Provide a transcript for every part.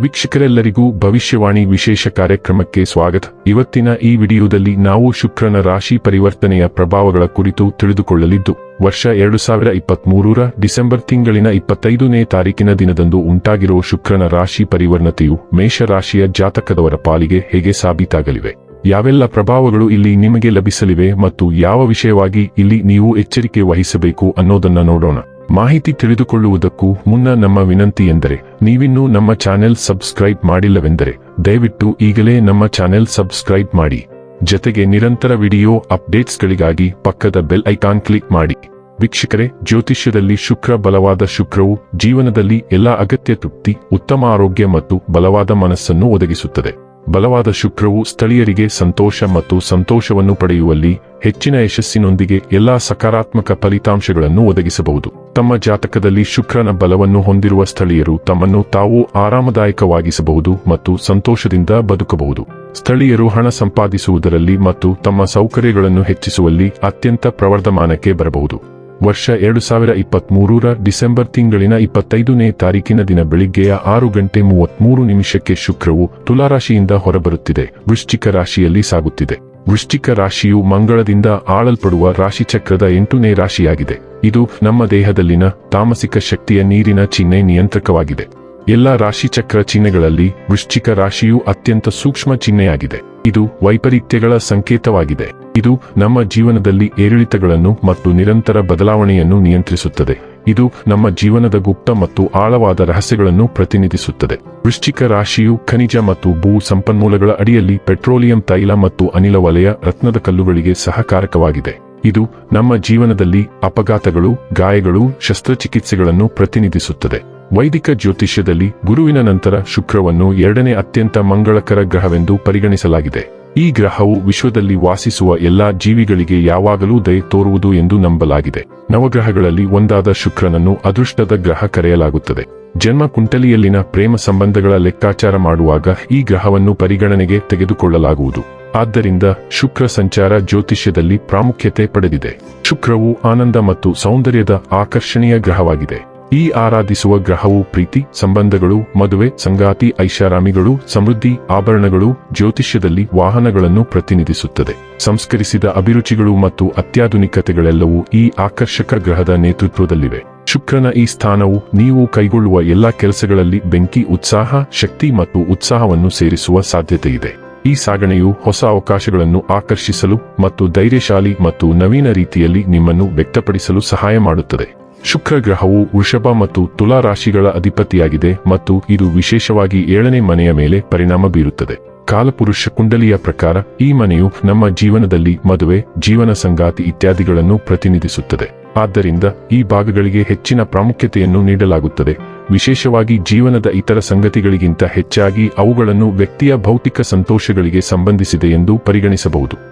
ವೀಕ್ಷಕರೆಲ್ಲರಿಗೂ ಭವಿಷ್ಯವಾಣಿ ವಿಶೇಷ ಕಾರ್ಯಕ್ರಮಕ್ಕೆ ಸ್ವಾಗತ. ಇವತ್ತಿನ ಈ ವಿಡಿಯೋದಲ್ಲಿ ನಾವು ಶುಕ್ರನ ರಾಶಿ ಪರಿವರ್ತನೆಯ ಪ್ರಭಾವಗಳ ಕುರಿತು ತಿಳಿದುಕೊಳ್ಳಲಿದ್ದು, ವರ್ಷ ಎರಡು ಸಾವಿರ ಇಪ್ಪತ್ಮೂರರ ಡಿಸೆಂಬರ್ ತಿಂಗಳಿನ ಇಪ್ಪತ್ತೈದನೇ ತಾರೀಕಿನ ದಿನದಂದು ಉಂಟಾಗಿರುವ ಶುಕ್ರನ ರಾಶಿ ಪರಿವರ್ತನೆಯು ಮೇಷ ರಾಶಿಯ ಜಾತಕದವರ ಪಾಲಿಗೆ ಹೇಗೆ ಸಾಬೀತಾಗಲಿವೆ? ಯಾವೆಲ್ಲ ಪ್ರಭಾವಗಳು ಇಲ್ಲಿ ನಿಮಗೆ ಲಭಿಸಲಿವೆ ಮತ್ತು ಯಾವ ವಿಷಯವಾಗಿ ಇಲ್ಲಿ ನೀವು ಎಚ್ಚರಿಕೆ ವಹಿಸಬೇಕು ಅನ್ನೋದನ್ನ ನೋಡೋಣ. ಮಾಹಿತಿ ತಿಳಿದುಕೊಳ್ಳುವುದಕ್ಕೂ ಮುನ್ನ ನಮ್ಮ ವಿನಂತಿ ಎಂದರೆ ನೀವಿನ್ನೂ ನಮ್ಮ ಚಾನೆಲ್ ಸಬ್ಸ್ಕ್ರೈಬ್ ಮಾಡಿಲ್ಲವೆಂದರೆ ದಯವಿಟ್ಟು ಈಗಲೇ ನಮ್ಮ ಚಾನೆಲ್ ಸಬ್ಸ್ಕ್ರೈಬ್ ಮಾಡಿ. ಜತೆಗೆ ನಿರಂತರ ವಿಡಿಯೋ ಅಪ್ಡೇಟ್ಸ್ಗಳಿಗಾಗಿ ಪಕ್ಕದ ಬೆಲ್ ಐಕಾನ್ ಕ್ಲಿಕ್ ಮಾಡಿ. ವೀಕ್ಷಕರೇ, ಜ್ಯೋತಿಷ್ಯದಲ್ಲಿ ಶುಕ್ರ ಬಲವಾದ ಶುಕ್ರವು ಜೀವನದಲ್ಲಿ ಎಲ್ಲಾ ಅಗತ್ಯ ತೃಪ್ತಿ, ಉತ್ತಮ ಆರೋಗ್ಯ ಮತ್ತು ಬಲವಾದ ಮನಸ್ಸನ್ನು ಒದಗಿಸುತ್ತದೆ. ಬಲವಾದ ಶುಕ್ರವು ಸ್ಥಳೀಯರಿಗೆ ಸಂತೋಷ ಮತ್ತು ಸಂತೋಷವನ್ನು ಪಡೆಯುವಲ್ಲಿ ಹೆಚ್ಚಿನ ಯಶಸ್ಸಿನೊಂದಿಗೆ ಎಲ್ಲಾ ಸಕಾರಾತ್ಮಕ ಫಲಿತಾಂಶಗಳನ್ನು ಒದಗಿಸಬಹುದು. ತಮ್ಮ ಜಾತಕದಲ್ಲಿ ಶುಕ್ರನ ಬಲವನ್ನು ಹೊಂದಿರುವ ಸ್ಥಳೀಯರು ತಮ್ಮನ್ನು ತಾವು ಆರಾಮದಾಯಕವಾಗಿಸಬಹುದು ಮತ್ತು ಸಂತೋಷದಿಂದ ಬದುಕಬಹುದು. ಸ್ಥಳೀಯರು ಹಣ ಸಂಪಾದಿಸುವುದರಲ್ಲಿ ಮತ್ತು ತಮ್ಮ ಸೌಕರ್ಯಗಳನ್ನು ಹೆಚ್ಚಿಸುವಲ್ಲಿ ಅತ್ಯಂತ ಪ್ರವರ್ಧಮಾನಕ್ಕೆ ಬರಬಹುದು. ವರ್ಷ ಎರಡು ಸಾವಿರ ಇಪ್ಪತ್ತ್ಮೂರರ ಡಿಸೆಂಬರ್ ತಿಂಗಳಿನ ಇಪ್ಪತ್ತೈದನೇ ತಾರೀಕಿನ ದಿನ ಬೆಳಿಗ್ಗೆಯ ಆರು ಗಂಟೆ ಮೂವತ್ತ್ಮೂರು ನಿಮಿಷಕ್ಕೆ ಶುಕ್ರವು ತುಲಾರಾಶಿಯಿಂದ ಹೊರಬರುತ್ತಿದೆ. ವೃಶ್ಚಿಕ ರಾಶಿಯಲ್ಲಿ ಸಾಗುತ್ತಿದೆ. ವೃಶ್ಚಿಕ ರಾಶಿಯು ಮಂಗಳದಿಂದ ಆಳಲ್ಪಡುವ ರಾಶಿಚಕ್ರದ ಎಂಟನೇ ರಾಶಿಯಾಗಿದೆ. ಇದು ನಮ್ಮ ದೇಹದಲ್ಲಿನ ತಾಮಸಿಕ ಶಕ್ತಿಯ ನೀರಿನ ಚಿಹ್ನೆ ನಿಯಂತ್ರಕವಾಗಿದೆ. ಎಲ್ಲ ರಾಶಿಚಕ್ರ ಚಿಹ್ನೆಗಳಲ್ಲಿ ವೃಶ್ಚಿಕ ರಾಶಿಯು ಅತ್ಯಂತ ಸೂಕ್ಷ್ಮ ಚಿಹ್ನೆಯಾಗಿದೆ. ಇದು ವೈಪರೀತ್ಯಗಳ ಸಂಕೇತವಾಗಿದೆ. ಇದು ನಮ್ಮ ಜೀವನದಲ್ಲಿ ಏರಿಳಿತಗಳನ್ನು ಮತ್ತು ನಿರಂತರ ಬದಲಾವಣೆಯನ್ನು ನಿಯಂತ್ರಿಸುತ್ತದೆ. ಇದು ನಮ್ಮ ಜೀವನದ ಗುಪ್ತ ಮತ್ತು ಆಳವಾದ ರಹಸ್ಯಗಳನ್ನು ಪ್ರತಿನಿಧಿಸುತ್ತದೆ. ವೃಶ್ಚಿಕ ರಾಶಿಯು ಖನಿಜ ಮತ್ತು ಭೂ ಸಂಪನ್ಮೂಲಗಳ ಅಡಿಯಲ್ಲಿ ಪೆಟ್ರೋಲಿಯಂ ತೈಲ ಮತ್ತು ಅನಿಲ ವಲಯ ರತ್ನದ ಕಲ್ಲುಗಳಿಗೆ ಸಹಕಾರಕವಾಗಿದೆ. ಇದು ನಮ್ಮ ಜೀವನದಲ್ಲಿ ಅಪಘಾತಗಳು, ಗಾಯಗಳು, ಶಸ್ತ್ರಚಿಕಿತ್ಸೆಗಳನ್ನು ಪ್ರತಿನಿಧಿಸುತ್ತದೆ. ವೈದಿಕ ಜ್ಯೋತಿಷ್ಯದಲ್ಲಿ ಗುರುವಿನ ನಂತರ ಶುಕ್ರವನ್ನು ಎರಡನೇ ಅತ್ಯಂತ ಮಂಗಳಕರ ಗ್ರಹವೆಂದು ಪರಿಗಣಿಸಲಾಗಿದೆ. ಈ ಗ್ರಹವು ವಿಶ್ವದಲ್ಲಿ ವಾಸಿಸುವ ಎಲ್ಲಾ ಜೀವಿಗಳಿಗೆ ಯಾವಾಗಲೂ ದಯ ತೋರುವುದು ಎಂದು ನಂಬಲಾಗಿದೆ. ನವಗ್ರಹಗಳಲ್ಲಿ ಒಂದಾದ ಶುಕ್ರನನ್ನು ಅದೃಷ್ಟದ ಗ್ರಹ ಕರೆಯಲಾಗುತ್ತದೆ. ಜನ್ಮ ಕುಂಟಲಿಯಲ್ಲಿನ ಪ್ರೇಮ ಸಂಬಂಧಗಳ ಲೆಕ್ಕಾಚಾರ ಮಾಡುವಾಗ ಈ ಗ್ರಹವನ್ನು ಪರಿಗಣನೆಗೆ ತೆಗೆದುಕೊಳ್ಳಲಾಗುವುದು. ಆದ್ದರಿಂದ ಶುಕ್ರ ಸಂಚಾರ ಜ್ಯೋತಿಷ್ಯದಲ್ಲಿ ಪ್ರಾಮುಖ್ಯತೆ ಪಡೆದಿದೆ. ಶುಕ್ರವು ಆನಂದ ಮತ್ತು ಸೌಂದರ್ಯದ ಆಕರ್ಷಣೀಯ ಗ್ರಹವಾಗಿದೆ. ಈ ಆರಾಧಿಸುವ ಗ್ರಹವು ಪ್ರೀತಿ, ಸಂಬಂಧಗಳು, ಮದುವೆ, ಸಂಗಾತಿ, ಐಷಾರಾಮಿಗಳು, ಸಮೃದ್ಧಿ, ಆಭರಣಗಳು, ಜ್ಯೋತಿಷ್ಯದಲ್ಲಿ ವಾಹನಗಳನ್ನು ಪ್ರತಿನಿಧಿಸುತ್ತದೆ. ಸಂಸ್ಕರಿಸಿದ ಅಭಿರುಚಿಗಳು ಮತ್ತು ಅತ್ಯಾಧುನಿಕತೆಗಳೆಲ್ಲವೂ ಈ ಆಕರ್ಷಕ ಗ್ರಹದ ನೇತೃತ್ವದಲ್ಲಿವೆ. ಶುಕ್ರನ ಈ ಸ್ಥಾನವು ನೀವು ಕೈಗೊಳ್ಳುವ ಎಲ್ಲಾ ಕೆಲಸಗಳಲ್ಲಿ ಬೆಂಕಿ, ಉತ್ಸಾಹ, ಶಕ್ತಿ ಮತ್ತು ಉತ್ಸಾಹವನ್ನು ಸೇರಿಸುವ ಸಾಧ್ಯತೆಯಿದೆ. ಈ ಸಾಗಣೆಯು ಹೊಸ ಅವಕಾಶಗಳನ್ನು ಆಕರ್ಷಿಸಲು ಮತ್ತು ಧೈರ್ಯಶಾಲಿ ಮತ್ತು ನವೀನ ರೀತಿಯಲ್ಲಿ ನಿಮ್ಮನ್ನು ವ್ಯಕ್ತಪಡಿಸಲು ಸಹಾಯ ಮಾಡುತ್ತದೆ. ಶುಕ್ರ ಗ್ರಹವು ವೃಷಭ ಮತ್ತು ತುಲಾ ರಾಶಿಗಳ ಅಧಿಪತಿಯಾಗಿದೆ ಮತ್ತು ಇದು ವಿಶೇಷವಾಗಿ ಏಳನೇ ಮನೆಯ ಮೇಲೆ ಪರಿಣಾಮ ಬೀರುತ್ತದೆ. ಕಾಲಪುರುಷ ಕುಂಡಲಿಯ ಪ್ರಕಾರ ಈ ಮನೆಯು ನಮ್ಮ ಜೀವನದಲ್ಲಿ ಮದುವೆ, ಜೀವನ ಸಂಗಾತಿ ಇತ್ಯಾದಿಗಳನ್ನು ಪ್ರತಿನಿಧಿಸುತ್ತದೆ. ಆದ್ದರಿಂದ ಈ ಭಾಗಗಳಿಗೆ ಹೆಚ್ಚಿನ ಪ್ರಾಮುಖ್ಯತೆಯನ್ನು ನೀಡಲಾಗುತ್ತದೆ. ವಿಶೇಷವಾಗಿ ಜೀವನದ ಇತರ ಸಂಗತಿಗಳಿಗಿಂತ ಹೆಚ್ಚಾಗಿ ಅವುಗಳನ್ನು ವ್ಯಕ್ತಿಯ ಭೌತಿಕ ಸಂತೋಷಗಳಿಗೆ ಸಂಬಂಧಿಸಿದೆ ಎಂದು ಪರಿಗಣಿಸಬಹುದು.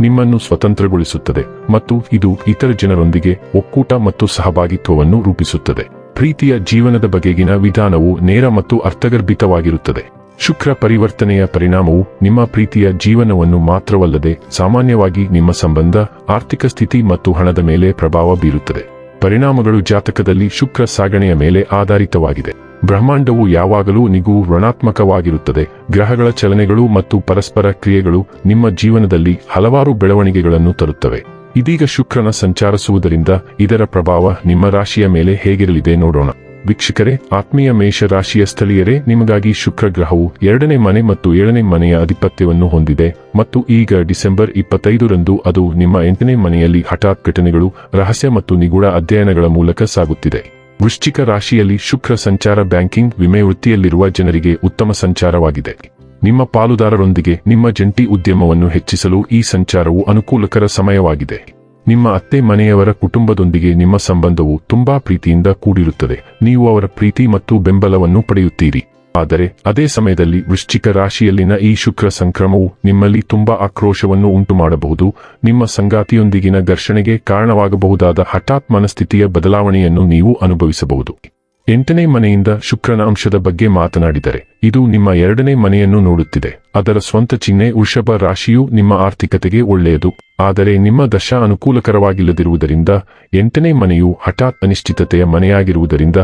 ನಿಮ್ಮನ್ನು ಸ್ವತಂತ್ರಗೊಳಿಸುತ್ತದೆ ಮತ್ತು ಇದು ಇತರ ಜನರೊಂದಿಗೆ ಒಕ್ಕೂಟ ಮತ್ತು ಸಹಭಾಗಿತ್ವವನ್ನು ರೂಪಿಸುತ್ತದೆ. ಪ್ರೀತಿಯ ಜೀವನದ ಬಗೆಗಿನ ವಿಧಾನವು ನೇರ ಮತ್ತು ಅರ್ಥಗರ್ಭಿತವಾಗಿರುತ್ತದೆ. ಶುಕ್ರ ಪರಿವರ್ತನೆಯ ಪರಿಣಾಮವು ನಿಮ್ಮ ಪ್ರೀತಿಯ ಜೀವನವನ್ನು ಮಾತ್ರವಲ್ಲದೆ ಸಾಮಾನ್ಯವಾಗಿ ನಿಮ್ಮ ಸಂಬಂಧ, ಆರ್ಥಿಕ ಸ್ಥಿತಿ ಮತ್ತು ಹಣದ ಮೇಲೆ ಪ್ರಭಾವ ಬೀರುತ್ತದೆ. ಪರಿಣಾಮಗಳು ಜಾತಕದಲ್ಲಿ ಶುಕ್ರ ಸಾಗಣೆಯ ಮೇಲೆ ಆಧಾರಿತವಾಗಿದೆ. ಬ್ರಹ್ಮಾಂಡವು ಯಾವಾಗಲೂ ನಿಗೂ ಋಣಾತ್ಮಕವಾಗಿರುತ್ತದೆ. ಗ್ರಹಗಳ ಚಲನೆಗಳು ಮತ್ತು ಪರಸ್ಪರ ಕ್ರಿಯೆಗಳು ನಿಮ್ಮ ಜೀವನದಲ್ಲಿ ಹಲವಾರು ಬೆಳವಣಿಗೆಗಳನ್ನು ತರುತ್ತವೆ. ಇದೀಗ ಶುಕ್ರನ ಸಂಚಾರಿಸುವುದರಿಂದ ಇದರ ಪ್ರಭಾವ ನಿಮ್ಮ ರಾಶಿಯ ಮೇಲೆ ಹೇಗಿರಲಿದೆ ನೋಡೋಣ. ವೀಕ್ಷಕರೇ, ಆತ್ಮೀಯ ಮೇಷ ರಾಶಿಯ ಸ್ಥಳೀಯರೇ, ನಿಮಗಾಗಿ ಶುಕ್ರ ಗ್ರಹವು ಎರಡನೇ ಮನೆ ಮತ್ತು ಏಳನೇ ಮನೆಯ ಅಧಿಪತ್ಯವನ್ನು ಹೊಂದಿದೆ. ಮತ್ತು ಈಗ ಡಿಸೆಂಬರ್ ಇಪ್ಪತ್ತೈದರಂದು ಅದು ನಿಮ್ಮ ಎಂಟನೇ ಮನೆಯಲ್ಲಿ ಹಠಾತ್ ಘಟನೆಗಳು, ರಹಸ್ಯ ಮತ್ತು ನಿಗೂಢ ಅಧ್ಯಯನಗಳ ಮೂಲಕ ಸಾಗುತ್ತಿದೆ. ವೃಶ್ಚಿಕ ರಾಶಿಯಲ್ಲಿ ಶುಕ್ರ ಸಂಚಾರ ಬ್ಯಾಂಕಿಂಗ್ ವಿಮೆ ವೃತ್ತಿಯಲ್ಲಿರುವ ಜನರಿಗೆ ಉತ್ತಮ ಸಂಚಾರವಾಗಿದೆ. ನಿಮ್ಮ ಪಾಲುದಾರರೊಂದಿಗೆ ನಿಮ್ಮ ಜಂಟಿ ಉದ್ಯಮವನ್ನು ಹೆಚ್ಚಿಸಲು ಈ ಸಂಚಾರವು ಅನುಕೂಲಕರ ಸಮಯವಾಗಿದೆ. ನಿಮ್ಮ ಅತ್ತೆ ಮನೆಯವರ ಕುಟುಂಬದೊಂದಿಗೆ ನಿಮ್ಮ ಸಂಬಂಧವು ತುಂಬಾ ಪ್ರೀತಿಯಿಂದ ಕೂಡಿರುತ್ತದೆ. ನೀವು ಅವರ ಪ್ರೀತಿ ಮತ್ತು ಬೆಂಬಲವನ್ನು ಪಡೆಯುತ್ತೀರಿ. ಆದರೆ ಅದೇ ಸಮಯದಲ್ಲಿ ವೃಶ್ಚಿಕ ರಾಶಿಯಲ್ಲಿನ ಈ ಶುಕ್ರ ಸಂಕ್ರಮವು ನಿಮ್ಮಲ್ಲಿ ತುಂಬಾ ಆಕ್ರೋಶವನ್ನು ಉಂಟು ಮಾಡಬಹುದು ನಿಮ್ಮ ಸಂಗಾತಿಯೊಂದಿಗಿನ ಘರ್ಷಣೆಗೆ ಕಾರಣವಾಗಬಹುದಾದ ಹಠಾತ್ ಮನಸ್ಥಿತಿಯ ಬದಲಾವಣೆಯನ್ನು ನೀವು ಅನುಭವಿಸಬಹುದು. ಎಂಟನೇ ಮನೆಯಿಂದ ಶುಕ್ರನ ಅಂಶದ ಬಗ್ಗೆ ಮಾತನಾಡಿದರೆ, ಇದು ನಿಮ್ಮ ಎರಡನೇ ಮನೆಯನ್ನು ನೋಡುತ್ತಿದೆ. ಅದರ ಸ್ವಂತ ಚಿಹ್ನೆ ವೃಷಭ ರಾಶಿಯು ನಿಮ್ಮ ಆರ್ಥಿಕತೆಗೆ ಒಳ್ಳೆಯದು, ಆದರೆ ನಿಮ್ಮ ದಶಾ ಅನುಕೂಲಕರವಾಗಿಲ್ಲದಿರುವುದರಿಂದ, ಎಂಟನೇ ಮನೆಯು ಹಠಾತ್ ಅನಿಶ್ಚಿತತೆಯ ಮನೆಯಾಗಿರುವುದರಿಂದ,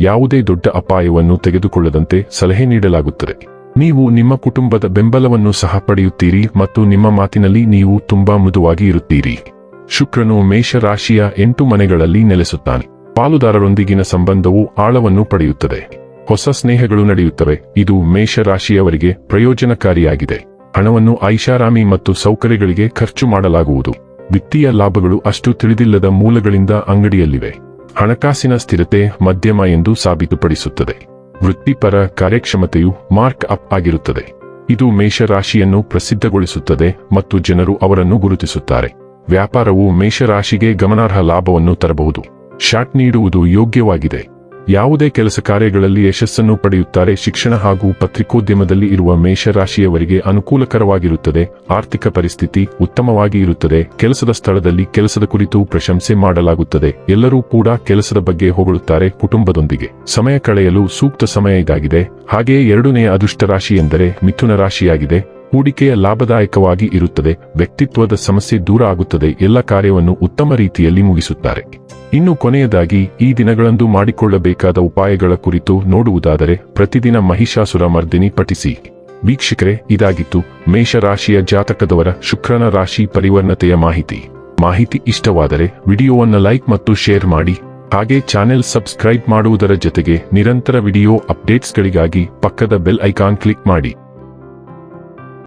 ಯಾವುದೇ ದೊಡ್ಡ ಅಪಾಯವನ್ನು ತೆಗೆದುಕೊಳ್ಳದಂತೆ ಸಲಹೆ ನೀಡಲಾಗುತ್ತದೆ. ನೀವು ನಿಮ್ಮ ಕುಟುಂಬದ ಬೆಂಬಲವನ್ನು ಸಹ ಪಡೆಯುತ್ತೀರಿ ಮತ್ತು ನಿಮ್ಮ ಮಾತಿನಲ್ಲಿ ನೀವು ತುಂಬಾ ಮೃದುವಾಗಿ ಇರುತ್ತೀರಿ. ಶುಕ್ರನು ಮೇಷ ರಾಶಿಯ ಎಂಟು ಮನೆಗಳಲ್ಲಿ ನೆಲೆಸುತ್ತಾನೆ. ಪಾಲುದಾರರೊಂದಿಗಿನ ಸಂಬಂಧವು ಆಳವನ್ನು ಪಡೆಯುತ್ತದೆ. ಹೊಸ ಸ್ನೇಹಗಳು ನಡೆಯುತ್ತವೆ. ಇದು ಮೇಷರಾಶಿಯವರಿಗೆ ಪ್ರಯೋಜನಕಾರಿಯಾಗಿದೆ. ಹಣವನ್ನು ಐಷಾರಾಮಿ ಮತ್ತು ಸೌಕರ್ಯಗಳಿಗೆ ಖರ್ಚು ಮಾಡಲಾಗುವುದು. ವಿತ್ತೀಯ ಲಾಭಗಳು ಅಷ್ಟು ತಿಳಿದಿಲ್ಲದ ಮೂಲಗಳಿಂದ ಅಂಗಡಿಯಲ್ಲಿವೆ. ಹಣಕಾಸಿನ ಸ್ಥಿರತೆ ಮಧ್ಯಮ ಎಂದು ಸಾಬೀತುಪಡಿಸುತ್ತದೆ. ವೃತ್ತಿಪರ ಕಾರ್ಯಕ್ಷಮತೆಯು ಮಾರ್ಕ್ ಅಪ್ ಆಗಿರುತ್ತದೆ. ಇದು ಮೇಷರಾಶಿಯನ್ನು ಪ್ರಸಿದ್ಧಗೊಳಿಸುತ್ತದೆ ಮತ್ತು ಜನರು ಅವರನ್ನು ಗುರುತಿಸುತ್ತಾರೆ. ವ್ಯಾಪಾರವು ಮೇಷರಾಶಿಗೆ ಗಮನಾರ್ಹ ಲಾಭವನ್ನು ತರಬಹುದು. ಶಾಟ್ ನೀಡುವುದು ಯೋಗ್ಯವಾಗಿದೆ. ಯಾವುದೇ ಕೆಲಸ ಕಾರ್ಯಗಳಲ್ಲಿ ಯಶಸ್ಸನ್ನು ಪಡೆಯುತ್ತಾರೆ. ಶಿಕ್ಷಣ ಹಾಗೂ ಪತ್ರಿಕೋದ್ಯಮದಲ್ಲಿ ಇರುವ ಮೇಷರಾಶಿಯವರಿಗೆ ಅನುಕೂಲಕರವಾಗಿರುತ್ತದೆ. ಆರ್ಥಿಕ ಪರಿಸ್ಥಿತಿ ಉತ್ತಮವಾಗಿ ಇರುತ್ತದೆ. ಕೆಲಸದ ಸ್ಥಳದಲ್ಲಿ ಕೆಲಸದ ಕುರಿತು ಪ್ರಶಂಸೆ ಮಾಡಲಾಗುತ್ತದೆ. ಎಲ್ಲರೂ ಕೂಡ ಕೆಲಸದ ಬಗ್ಗೆ ಹೊಗಳುತ್ತಾರೆ ಕುಟುಂಬದೊಂದಿಗೆ. ಸಮಯ ಕಳೆಯಲು ಸೂಕ್ತ ಸಮಯ ಇದಾಗಿದೆ. ಹಾಗೆಯೇ ಎರಡನೆಯ ಅದೃಷ್ಟ ರಾಶಿ ಎಂದರೆ ಮಿಥುನ ರಾಶಿಯಾಗಿದೆ. ಹೂಡಿಕೆಯ ಲಾಭದಾಯಕವಾಗಿ ಇರುತ್ತದೆ, ವ್ಯಕ್ತಿತ್ವದ ಸಮಸ್ಯೆ ದೂರ ಆಗುತ್ತದೆ, ಎಲ್ಲ ಕಾರ್ಯವನ್ನು ಉತ್ತಮ ರೀತಿಯಲ್ಲಿ ಮುಗಿಸುತ್ತಾರೆ. ಇನ್ನು ಕೊನೆಯದಾಗಿ, ಈ ದಿನಗಳಂದು ಮಾಡಿಕೊಳ್ಳಬೇಕಾದ ಉಪಾಯಗಳ ಕುರಿತು ನೋಡುವುದಾದರೆ, ಪ್ರತಿದಿನ ಮಹಿಷಾಸುರ ಮರ್ದಿನಿ ಪಠಿಸಿ. ವೀಕ್ಷಕರೇ, ಇದಾಗಿತ್ತು ಮೇಷರಾಶಿಯ ಜಾತಕದವರ ಶುಕ್ರನ ರಾಶಿ ಪರಿವರ್ಣತೆಯ ಮಾಹಿತಿ. ಮಾಹಿತಿ ಇಷ್ಟವಾದರೆ, ವಿಡಿಯೋವನ್ನು ಲೈಕ್ ಮತ್ತು ಶೇರ್ ಮಾಡಿ. ಹಾಗೆ ಚಾನೆಲ್ ಸಬ್ಸ್ಕ್ರೈಬ್ ಮಾಡುವುದರ ಜೊತೆಗೆ ನಿರಂತರ ವಿಡಿಯೋ ಅಪ್ಡೇಟ್ಸ್ಗಳಿಗಾಗಿ ಪಕ್ಕದ ಬೆಲ್ ಐಕಾನ್ ಕ್ಲಿಕ್ ಮಾಡಿ.